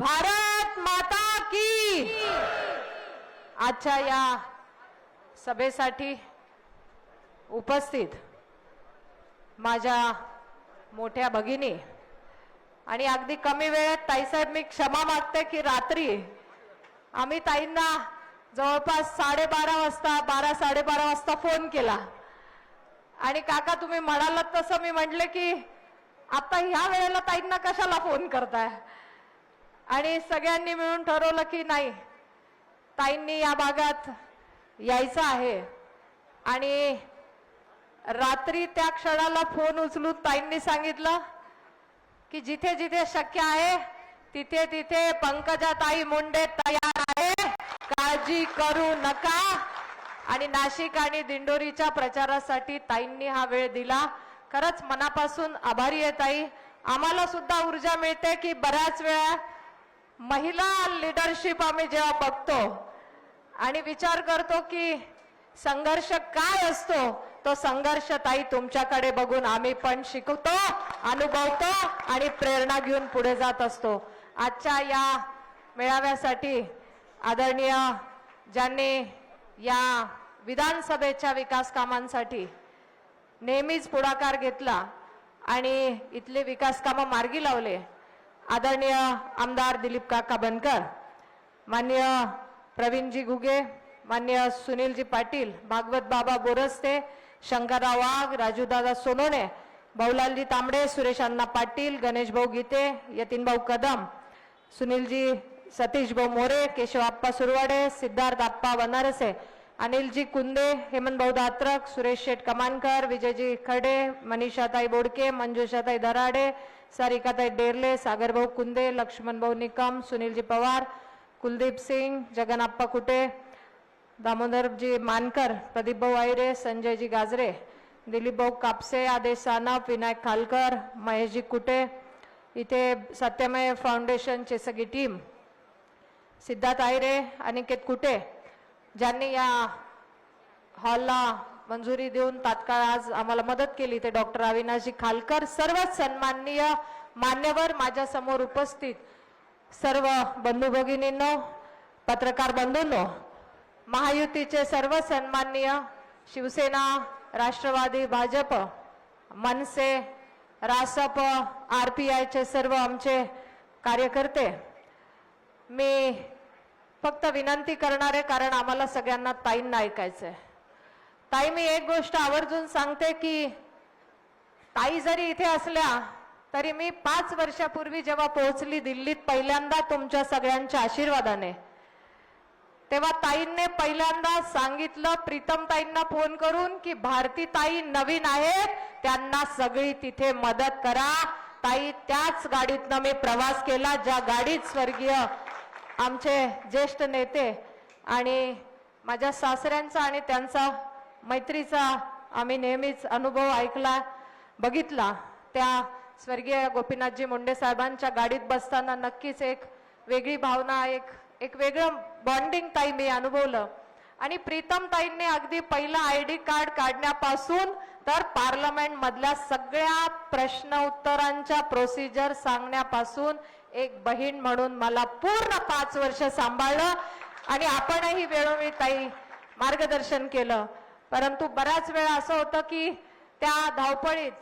भारत माता की। आजच्या या सभेसाठी उपस्थित माझ्या मोठ्या भगिनी आणि अगदी कमी वेळेत ताईसाहेब मी क्षमा मागते की रात्री आम्ही ताईंना जवळपास साडेबारा वाजता बारा साडेबारा वाजता फोन केला. आणि काका तुम्ही म्हणालात तसं मी म्हटले की आता ह्या वेळेला ताईंना कशाला फोन करताय? आणि सगळ्यांनी मिळून ठरवलं की नाही ताईंनी या भागात यायचं आहे. आणि रात्री त्या क्षणाला फोन उचलून ताईंनी सांगितलं की जिथे जिथे शक्य आहे तिथे तिथे पंकजा ताई मुंडे तयार आहे. काळजी करू नका. आणि नाशिक आणि दिंडोरीच्या प्रचारासाठी ताईंनी हा वेळ दिला. खरंच मनापासून आभारी आहे ताई. आम्हाला सुद्धा ऊर्जा मिळते की बऱ्याच वेळा महिला लिडरशिप आम्ही जेव्हा बघतो आणि विचार करतो की संघर्ष काय असतो तो संघर्ष ताई तुमच्याकडे बघून आम्ही पण शिकवतो अनुभवतो आणि प्रेरणा घेऊन पुढे जात असतो. आजच्या या मेळाव्यासाठी आदरणीय ज्यांनी या विधानसभेच्या विकास कामांसाठी नेहमीच पुढाकार घेतला आणि इथले विकास कामं मार्गी लावले आदरणीय आमदार दिलीप काका बनकर मान्य प्रवीणजी घुगे मान्य सुनीलजी पाटील भागवत बाबा बोरस्ते शंकरराव वाघ राजूदादा सोनोने भाऊलालजी तांबडे सुरेश अण्णा पाटील गणेश भाऊ गीते यतीन भाऊ कदम सुनीलजी सतीश भाऊ मोरे केशव आप्पा सुरवाडे सिद्धार्थ आप्पा वनारसे अनिलजी कुंदे हेमंत भाऊ दात्रक सुरेश शेठ कमानकर विजयजी खडे मनीषाताई बोडके मंजुषाताई दराडे सारिकाताई डेरले सागरभाऊ कुंदे लक्ष्मणभाऊ निकम सुनीलजी पवार कुलदीप सिंग जगनाप्पा कुटे दामोदरजी मानकर प्रदीपभाऊ आयरे संजयजी गाजरे दिलीप भाऊ कापसे आदेश सानप विनायक खालकर महेशजी कुटे इथे सत्यमय फाउंडेशनची सगळी टीम सिद्धार्थ आयरे अनिकेत कुटे ज्यांनी या हॉलला मंजुरी देऊन तात्काळ आज आम्हाला मदत केली. ते डॉक्टर अविनाशजी खालकर सर्व सन्माननीय मान्यवर माझ्यासमोर उपस्थित. सर्व बंधू भगिनींनो पत्रकार बंधूंनो महायुतीचे सर्व सन्माननीय शिवसेना राष्ट्रवादी भाजप मनसे रासप आर पी आयचे सर्व आमचे कार्यकर्ते मी फक्त विनंती करणार आहे कारण आम्हाला सगळ्यांना ताईंना ऐकायचं आहे ताई मी एक गोष्ट आवर्जून सांगते की ताई जरी इथे असल्या तरी मी पाच वर्षापूर्वी जेव्हा पोहोचली दिल्लीत पहिल्यांदा तुमच्या सगळ्यांच्या आशीर्वादाने. तेव्हा ताईंनी पहिल्यांदा सांगितलं प्रीतम ताईंना फोन करून की भारती ताई नवीन आहेत त्यांना सगळी तिथे मदत करा. ताई त्याच गाडीतनं मी प्रवास केला ज्या गाडीत स्वर्गीय आमचे ज्येष्ठ नेते आणि माझ्या सासऱ्यांचा आणि त्यांचा मैत्रीचा आम्ही नेहमीच अनुभव ऐकला बघितला. त्या स्वर्गीय गोपीनाथजी मुंडे साहेबांच्या गाडीत बसताना नक्कीच एक वेगळी भावना एक एक वेगळं बॉन्डिंग ताई मी अनुभवलं. आणि प्रीतम ताईंनी अगदी पहिलं आय डी कार्ड काढण्यापासून तर पार्लमेंट मधल्या सगळ्या प्रश्न उत्तरांच्या प्रोसिजर सांगण्यापासून एक बहीण म्हणून मला पूर्ण पाच वर्ष सांभाळलं. आणि आपणही वेळोवेळी ताई मार्गदर्शन केलं. परंतु बऱ्याच वेळा असं होतं की त्या धावपळीत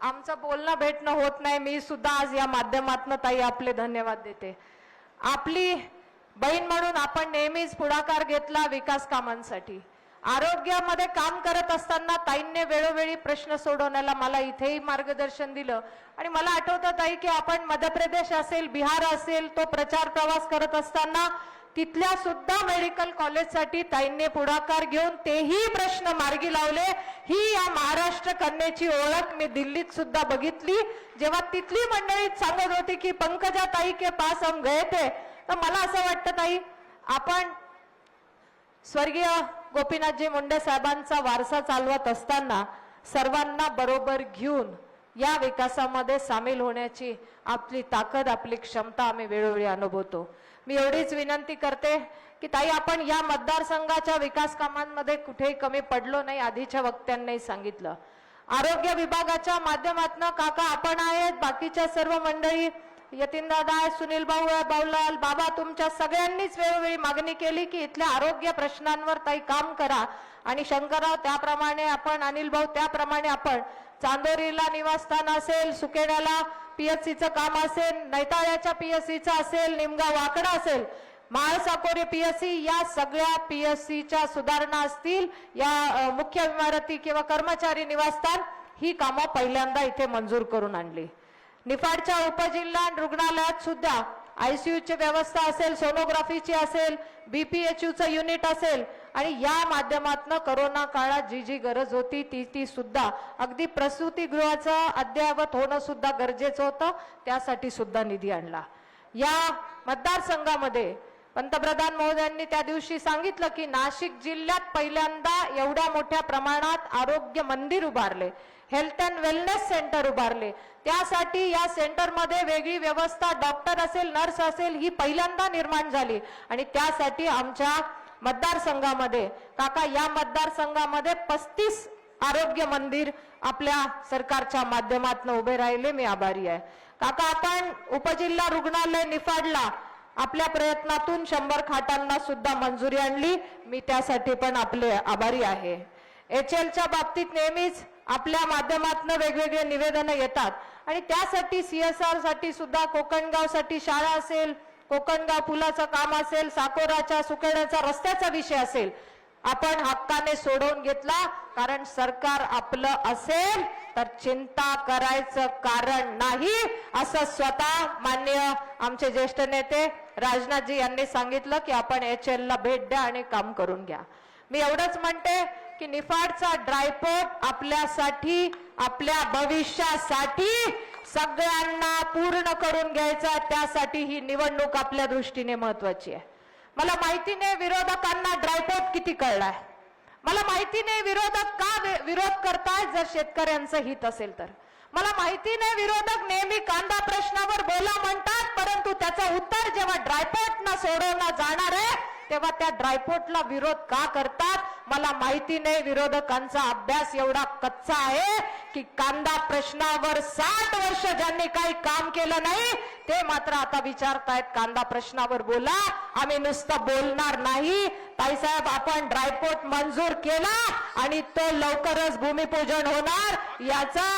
आमचं बोलणं भेटणं होत नाही. मी सुद्धा आज या माध्यमातून ताई आपले धन्यवाद देते. आपली बहीण म्हणून आपण नेहमीच पुढाकार घेतला विकास कामांसाठी. आरोग्यामध्ये काम करत असताना ताईंनी वेळोवेळी प्रश्न सोडवण्याला मला इथेही मार्गदर्शन दिलं. आणि मला आठवतं ताई की आपण मध्य प्रदेश असेल बिहार असेल तो प्रचार प्रवास करत असताना तिथल्या सुद्धा मेडिकल कॉलेजसाठी ताईंनी पुढाकार घेऊन तेही प्रश्न मार्गी लावले. ही या महाराष्ट्र कन्याची ओळख मी दिल्लीत सुद्धा बघितली. जेव्हा तिथली मंडळी सांगत होती की पंकजा ताई के पास हम गए थे तर मला असं वाटतं ताई आपण स्वर्गीय गोपीनाथजी मुंडे साहेबांचा वारसा चालवत असताना सर्वांना बरोबर घेऊन या विकासामध्ये सामील होण्याची आपली ताकद आपली क्षमता आम्ही वेळोवेळी अनुभवतो. मी एवढीच विनंती करते की ताई आपण या मतदारसंघाच्या विकास कामांमध्ये कुठेही कमी पडलो नाही आधीच्या वक्त्यांनी सांगितलं. आरोग्य विभागाच्या माध्यमातून काका आपण आहेत बाकीच्या सर्व मंडळी यतीन दादा सुनील भाऊ भाऊलाल बाऊलाल बाबा तुमच्या सगळ्यांनीच वेळोवेळी मागणी केली की इथल्या आरोग्य प्रश्नांवर ताई काम करा. आणि शंकरराव त्याप्रमाणे आपण अनिल भाऊ त्याप्रमाणे आपण चांदोरीला निवासस्थान असेल सुकेड्याला पीएससीचं काम असेल नैताळ्याच्या पीएससीचं असेल निमगाव वाकडा असेल माळसाकोरे पीएससी या सगळ्या पीएससीच्या सुधारणा असतील या मुख्य इमारती किंवा कर्मचारी निवासस्थान ही कामं पहिल्यांदा इथे मंजूर करून आणली. निफाडच्या उपजिल्हा रुग्णालयात सुद्धा आयसीयूची व्यवस्था असेल सोनोग्राफीची असेल बीपीएचयूचं युनिट असेल आणि या माध्यमातनं करोना काळात जी जी गरज होती ती ती सुद्धा अगदी प्रसूतीगृहाचं अद्ययावत होणं सुद्धा गरजेचं होतं त्यासाठी सुद्धा निधी आणला. या मतदारसंघामध्ये पंतप्रधान महोदयांनी त्या दिवशी सांगितलं की नाशिक जिल्ह्यात पहिल्यांदा एवढ्या मोठ्या प्रमाणात आरोग्य मंदिर उभारले हेल्थ अँड वेलनेस सेंटर उभारले. त्यासाठी या सेंटरमध्ये वेगळी व्यवस्था डॉक्टर असेल नर्स असेल ही पहिल्यांदा निर्माण झाली. आणि त्यासाठी आमच्या मतदारसंघामध्ये. काका या मतदारसंघामध्ये पस्तीस आरोग्य मंदिर आपल्या सरकारच्या माध्यमातून उभे राहिले. मी आभारी आहे. काका आपण उपजिल्हा रुग्णालय निफाडला. आपल्या प्रयत्नातून शंभर खाटांना सुद्धा मंजुरी आणली. मी त्यासाठी पण आपले आभारी आहे. एच एलच्या बाबतीत नेहमीच आपल्या माध्यमातून वेगवेगळे निवेदनं येतात. आणि त्यासाठी सीएसआरसाठी सुद्धा कोकणगावसाठी शाळा असेल कोकणगाव पुलाचं काम असेल साकोराच्या सुकेड्याचा रस्त्याचा विषय असेल आपण हक्काने सोडवून घेतला कारण सरकार आपलं असेल तर चिंता करायचं कारण नाही असं स्वतः मान्य आमचे ज्येष्ठ नेते राजनाथजी यांनी सांगितलं की आपण एच ला भेट द्या आणि काम करून घ्या. मी एवढंच म्हणते की निफाडचा ड्रायपोर्ट आपल्यासाठी आपल्या भविष्यासाठी सगळ्यांना पूर्ण करून घ्यायचा त्यासाठी ही निवडणूक आपल्या दृष्टीने महत्वाची आहे. मला माहिती नाही विरोधकांना ड्रायपोर्ट किती कळलाय? मला माहिती नाही विरोधक का विरोध करतायत जर शेतकऱ्यांचं हित असेल तर? मला माहिती नाही विरोधक नेहमी कांदा प्रश्नावर बोला म्हणतात परंतु त्याचं उत्तर जेव्हा ड्रायपोर्टनं सोडवलं जाणार आहे तेव्हा त्या ड्रायपोर्टला विरोध का करतात? मला माहिती नाही. विरोधकांचा अभ्यास एवढा कच्चा आहे की कांदा प्रश्नावर साठ वर्ष ज्यांनी काही काम केलं नाही ते मात्र आता विचारतायत कांदा प्रश्नावर बोला. आम्ही नुसतं बोलणार नाही. ताईसाहेब आपण ड्रायपोर्ट मंजूर केला आणि तो लवकरच भूमिपूजन होणार. याचा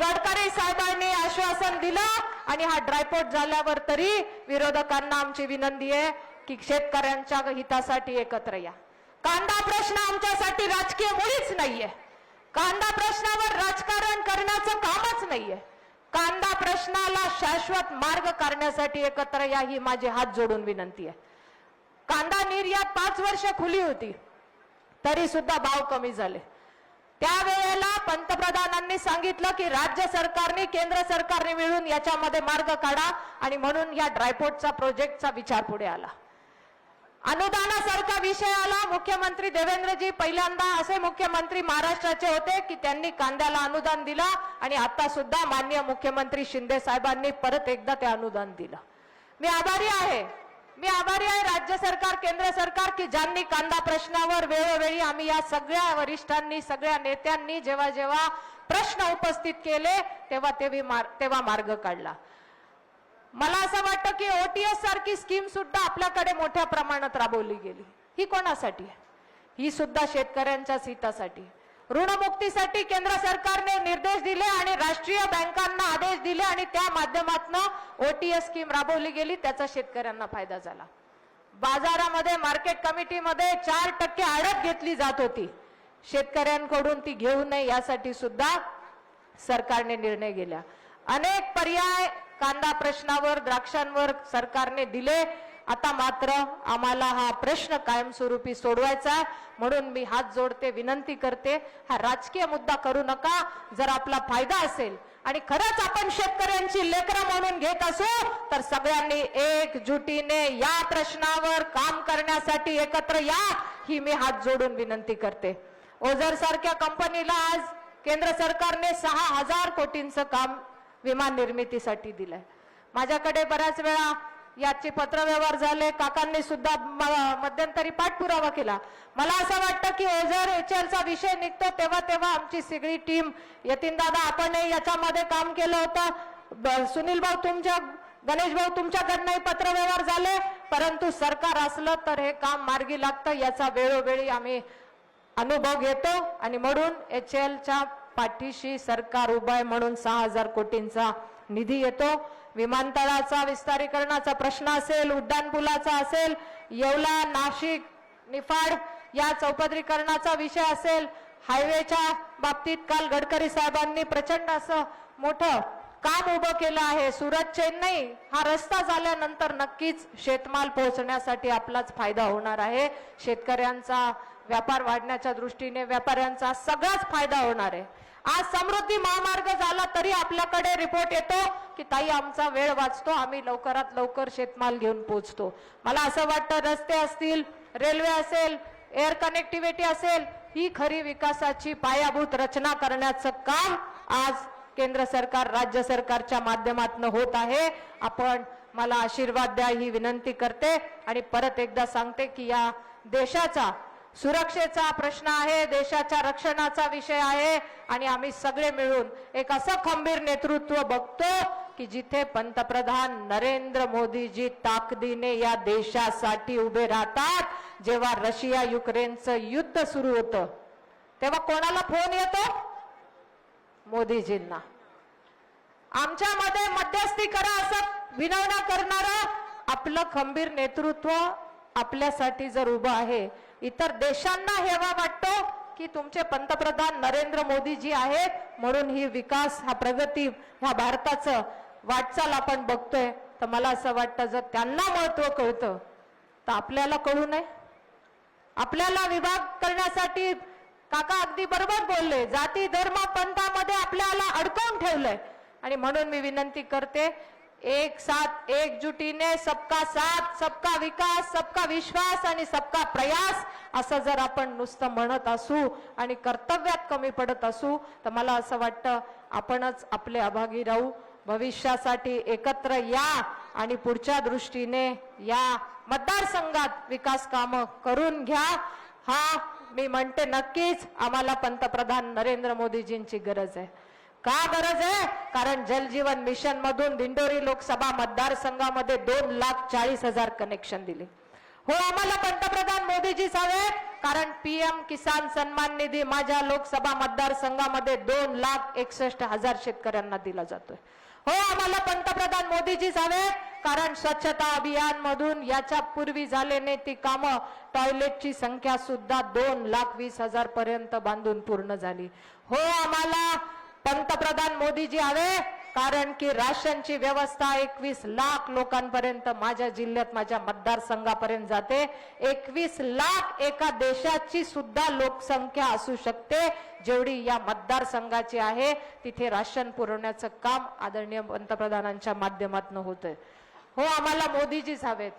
गडकरी साहेबांनी आश्वासन दिलं आणि हा ड्रायपोर्ट झाल्यावर तरी विरोधकांना आमची विनंती आहे की शेतकऱ्यांच्या हितासाठी एकत्र या. कांदा प्रश्न आमच्यासाठी राजकीय मुळीच नाहीये. कांदा प्रश्नावर राजकारण करण्याचं कामच नाहीये. कांदा प्रश्नाला शाश्वत मार्ग करण्यासाठी एकत्र या ही माझी हात जोडून विनंती आहे. कांदा निर्यात पाच वर्ष खुली होती तरी सुद्धा भाव कमी झाले. त्यावेळेला पंतप्रधानांनी सांगितलं की राज्य सरकारने केंद्र सरकारने मिळून याच्यामध्ये मार्ग काढा आणि म्हणून या ड्रायपोर्टचा प्रोजेक्टचा विचार पुढे आला. अनुदानासारखा विषयाला मुख्यमंत्री देवेंद्रजी पहिल्यांदा असे मुख्यमंत्री महाराष्ट्राचे होते की त्यांनी कांद्याला अनुदान दिलं आणि आता सुद्धा मान्य मुख्यमंत्री शिंदे साहेबांनी परत एकदा ते अनुदान दिलं. मी आभारी आहे. मी आभारी आहे राज्य सरकार केंद्र सरकार की ज्यांनी कांदा प्रश्नावर वेळोवेळी आम्ही या सगळ्या वरिष्ठांनी सगळ्या नेत्यांनी जेव्हा जेव्हा प्रश्न उपस्थित केले तेव्हा तेव्हा मार्ग काढला. मला असं वाटतं की ओटीएस सारखी स्कीम सुद्धा आपल्याकडे मोठ्या प्रमाणात राबवली गेली. ही कोणासाठी? आहे? ही सुद्धा शेतकऱ्यांच्याच हितासाठी. ऋणमुक्तीसाठी केंद्र सरकारने निर्देश दिले आणि राष्ट्रीय बँकांना आदेश दिले आणि त्या माध्यमातून ओटीएस स्कीम राबवली गेली त्याचा शेतकऱ्यांना फायदा झाला. बाजारामध्ये मार्केट कमिटीमध्ये चार टक्के आडत घेतली जात होती. शेतकऱ्यांकडून ती घेऊ नये यासाठी सुद्धा सरकारने निर्णय गेला अनेक पर्याय कांदा प्रश्नावर द्राक्षांवर सरकारने दिले. आता मात्र आम्हाला हा प्रश्न कायमस्वरूपी सोडवायचा आहे. म्हणून मी हात जोडते विनंती करते हा राजकीय मुद्दा करू नका. जर आपला फायदा असेल आणि खरंच आपण शेतकऱ्यांची लेकरं म्हणून घेत असू तर सगळ्यांनी एकजुटीने या प्रश्नावर काम करण्यासाठी एकत्र या ही मी हात जोडून विनंती करते. ओझर सारख्या कंपनीला आज केंद्र सरकारने सहा हजार कोटींचं काम विमान निर्मितीसाठी दिलंय. माझ्याकडे बऱ्याच वेळा याचे पत्रव्यवहार झाले काकांनी सुद्धा म- मध्यंतरी पाठपुरावा केला. मला असं वाटतं की ओझर एचएलचा विषय निघतो तेव्हा तेव्हा आमची सगळी टीम यतीन दादा आपण याच्यामध्ये काम केलं होतं. ब- सुनील भाऊ तुमच्या गणेश भाऊ तुमच्याकडनंही पत्रव्यवहार झाले. परंतु सरकार असलं तर हे काम मार्गी लागतं याचा वेळोवेळी आम्ही अनुभव घेतो. आणि म्हणून एच एलच्या पाठीशी सरकार उभं आहे म्हणून सहा हजार कोटींचा निधी येतो. विमानतळाचा विस्तारीकरणाचा प्रश्न असेल उड्डाणपुलाचा असेल येवला नाशिक निफाड या चौपदरीकरणाचा विषय असेल. हायवेच्या बाबतीत काल गडकरी साहेबांनी प्रचंड असं मोठं काम उभं केलं आहे. सुरत चेन्नई हा रस्ता झाल्यानंतर नक्कीच शेतमाल पोहोचण्यासाठी आपलाच फायदा होणार आहे. शेतकऱ्यांचा व्यापार वाढण्याच्या दृष्टीने व्यापाऱ्यांचा सगळाच फायदा होणार आहे. आज समृद्धी महामार्ग झाला तरी आपल्याकडे रिपोर्ट येतो की ताई आमचा वेळ वाचतो आम्ही लवकरात लवकर शेतमाल घेऊन पोहोचतो. मला असं वाटतं रस्ते असतील रेल्वे असेल एअर कनेक्टिव्हिटी असेल ही खरी विकासाची पायाभूत रचना करण्याचं काम आज केंद्र सरकार राज्य सरकारच्या माध्यमातून होत आहे. आपण मला आशीर्वाद द्या ही विनंती करते आणि परत एकदा सांगते की या देशाचा सुरक्षेचा प्रश्न आहे देशाच्या रक्षणाचा विषय आहे आणि आम्ही सगळे मिळून एक असं खंबीर नेतृत्व बघतो की जिथे पंतप्रधान नरेंद्र मोदीजी ताकदीने या देशासाठी उभे राहतात जेव्हा रशिया युक्रेनचं युद्ध सुरू होतं तेव्हा कोणाला फोन येतो? मोदीजींना. आमच्यामध्ये मध्यस्थी करा असं विनवणा करणारं आपलं खंबीर नेतृत्व आपल्यासाठी जर उभं आहे इतर देशांना हेवा वाटतो की तुमचे पंतप्रधान नरेंद्र मोदी जी आहेत म्हणून ही विकास हा प्रगती ह्या भारताचं वाटचाल आपण बघतोय. तर मला असं वाटतं जर त्यांना महत्त्व कळतं तर आपल्याला कळू नये. आपल्याला विभाग करण्यासाठी काका अगदी बरोबर बोलले जाती धर्म पंथामध्ये आपल्याला अडकवून ठेवलंय. आणि म्हणून मी विनंती करते एक साथ एकजुटीने सबका साथ सबका विकास सबका विश्वास आणि सबका प्रयास असं जर आपण नुसतं म्हणत असू आणि कर्तव्यात कमी पडत असू तर मला असं वाटतं आपणच आपले अभागी राहू. भविष्यासाठी एकत्र या आणि पुढच्या दृष्टीने या मतदारसंघात विकास कामं करून घ्या. हा मी म्हणते नक्कीच आम्हाला पंतप्रधान नरेंद्र मोदीजींची गरज आहे. का गरज आहे? कारण जलजीवन मिशन मधून दिंडोरी लोकसभा मतदारसंघामध्ये दोन लाख चाळीस हजार कनेक्शन दिले. हो आम्हाला पंतप्रधान मोदीजीच हवे कारण पीएम किसान सन्मान निधी माझ्या लोकसभा मतदारसंघामध्ये दोन लाख एकसष्ट हजार शेतकऱ्यांना दिला जातोय. हो आम्हाला पंतप्रधान मोदीजीच हवे कारण स्वच्छता अभियान मधून याच्या पूर्वी झालेने ती कामं टॉयलेटची संख्या सुद्धा दोन लाख वीस हजार पर्यंत बांधून पूर्ण झाली. हो आम्हाला पंतप्रधान मोदीजी हवे कारण की राशनची व्यवस्था एकवीस लाख लोकांपर्यंत माझ्या जिल्ह्यात माझ्या मतदारसंघापर्यंत जाते. एकवीस लाख एका देशाची सुद्धा लोकसंख्या असू शकते जेवढी या मतदारसंघाची आहे. तिथे राशन पुरवण्याचं काम आदरणीय पंतप्रधानांच्या माध्यमातून होतंय. हो आम्हाला मोदीजीच हवेत.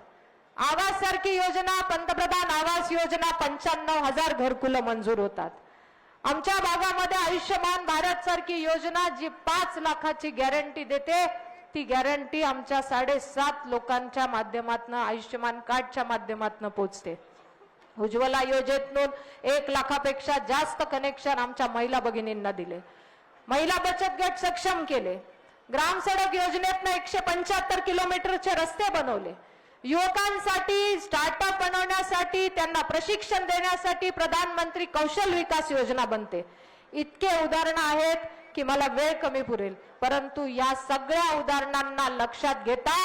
आवास सारखी योजना पंतप्रधान आवास योजना पंच्याण्णव हजार घरकुलं मंजूर होतात. आमच्या भागामध्ये आयुष्यमान भारत सारखी योजना जी पाच लाखाची गॅरंटी देते ती गॅरंटी आमच्या साडेसात लोकांच्या माध्यमातून आयुष्यमान कार्डच्या माध्यमातून पोचते. उज्ज्वला योजनेतून एक लाखापेक्षा जास्त कनेक्शन आमच्या महिला भगिनींना दिले. महिला बचत गट सक्षम केले. ग्राम सडक योजनेतनं एकशे पंच्याहत्तर किलोमीटरचे रस्ते बनवले. युवकांसाठी स्टार्टअप बनवण्यासाठी त्यांना प्रशिक्षण देण्यासाठी प्रधानमंत्री कौशल विकास योजना बनते. इतके उदाहरणं आहेत की मला वेळ कमी पुरेल. परंतु या सगळ्या उदाहरणांना लक्षात घेता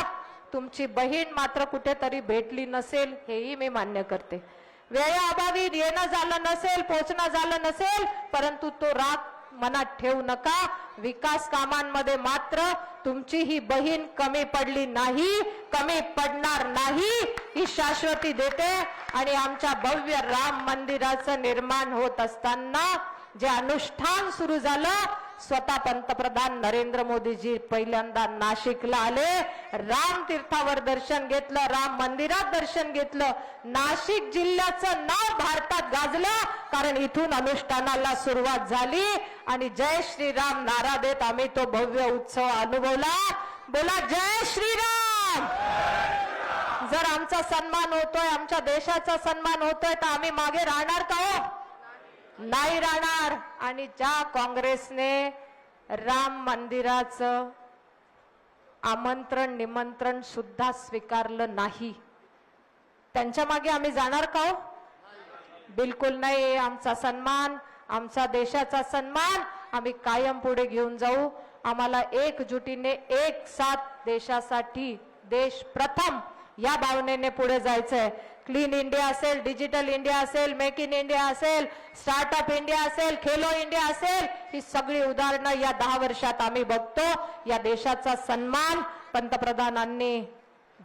तुमची बहीण मात्र कुठेतरी भेटली नसेल हेही मी मान्य करते. वेळेअभावी येणं झालं नसेल पोचणं झालं नसेल परंतु तो राग मनात ठेवू नका. विकास कामांमध्ये मात्र तुमची ही बहीण कमी पडली नाही कमी पडणार नाही ही शाश्वती देते. आणि आमच्या भव्य राम मंदिराचं निर्माण होत असताना जे अनुष्ठान सुरू झालं स्वतः पंतप्रधान नरेंद्र मोदीजी पहिल्यांदा नाशिकला आले. राम तीर्थावर दर्शन घेतलं राम मंदिरात दर्शन घेतलं. नाशिक जिल्ह्याचं नाव भारतात गाजलं कारण इथून अनुष्ठानाला सुरुवात झाली. आणि जय श्रीराम नारा देत आम्ही तो भव्य उत्सव अनुभवला. बोला जय श्रीराम! जर आमचा सन्मान होतोय आमच्या देशाचा सन्मान होतोय तर आम्ही मागे राहणार का हो? नाही राहणार. आणि ज्या काँग्रेसने राम मंदिराचं आमंत्रण निमंत्रण सुद्धा स्वीकारलं नाही. त्यांच्या मागे आम्ही जाणार का हो? बिलकुल नाही. आमचा सन्मान आमचा देशाचा सन्मान आम्ही कायम पुढे घेऊन जाऊ. आम्हाला एकजुटीने एक साथ देशासाठी देश प्रथम या भावनेने पुढे जायचंय. क्लीन इंडिया असेल डिजिटल इंडिया असेल मेक इन इंडिया असेल स्टार्टअप इंडिया असेल खेलो इंडिया असेल ही सगळी उदाहरणं या दहा वर्षात आम्ही बघतो. या देशाचा सन्मान पंतप्रधानांनी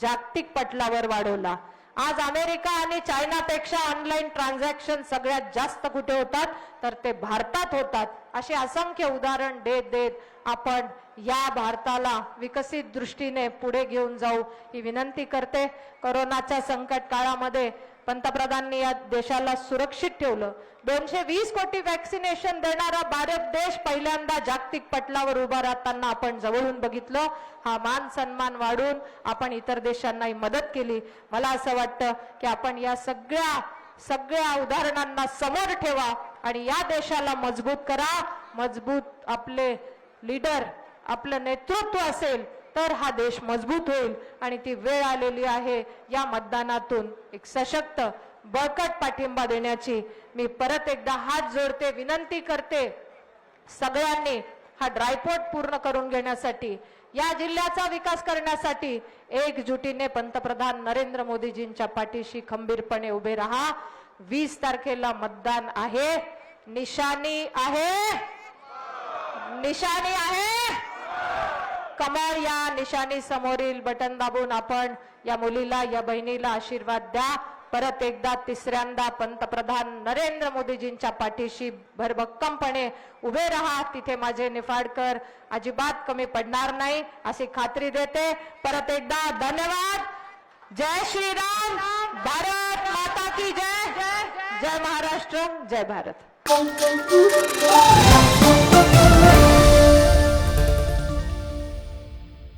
जागतिक पटलावर वाढवला. आज अमेरिका आणि चायनापेक्षा ऑनलाईन ट्रान्झॅक्शन सगळ्यात जास्त कुठे होतात? तर ते भारतात होतात. असे असंख्य उदाहरण देत देत आपण या भारताला विकसित दृष्टीने पुढे घेऊन जाऊ ही विनंती करते. कोरोनाच्या संकट काळामध्ये पंतप्रधानांनी या देशाला सुरक्षित ठेवलं. दोनशे वीस कोटी वॅक्सिनेशन देणारा भारत देश पहिल्यांदा जागतिक पटलावर उभा राहताना आपण जवळून बघितलं. हा मान सन्मान वाढून आपण इतर देशांनाही मदत केली. मला असं वाटतं की आपण या सगळ्या सगळ्या उदाहरणांना समोर ठेवा आणि या देशाला मजबूत करा. मजबूत आपले लीडर आपलं नेतृत्व असेल तर हा देश मजबूत होईल. आणि ती वेळ आलेली आहे या मतदानातून. एक सशक्त बळकट पाठिंबा देण्याची. मी परत एकदा हात जोडते विनंती करते सगळ्यांनी हा ड्रायपोर्ट पूर्ण करून घेण्यासाठी या जिल्ह्याचा विकास करण्यासाठी एकजुटीने पंतप्रधान नरेंद्र मोदीजींच्या पाठीशी खंबीरपणे उभे राहा. वीस तारखेला मतदान आहे. निशाणी आहे. निशाणी आहे. कमळ या निशाणी समोरील बटन दाबून आपण या मुलीला या बहिणीला आशीर्वाद द्या. परत एकदा तिसऱ्यांदा पंतप्रधान नरेंद्र मोदीजींच्या पाठीशी भरभक्कमपणे उभे राहा. तिथे माझे निफाडकर अजिबात कमी पडणार नाही अशी खात्री देते. परत एकदा धन्यवाद. जय श्रीराम. भारत माता की जय. जय महाराष्ट्र जय भारत.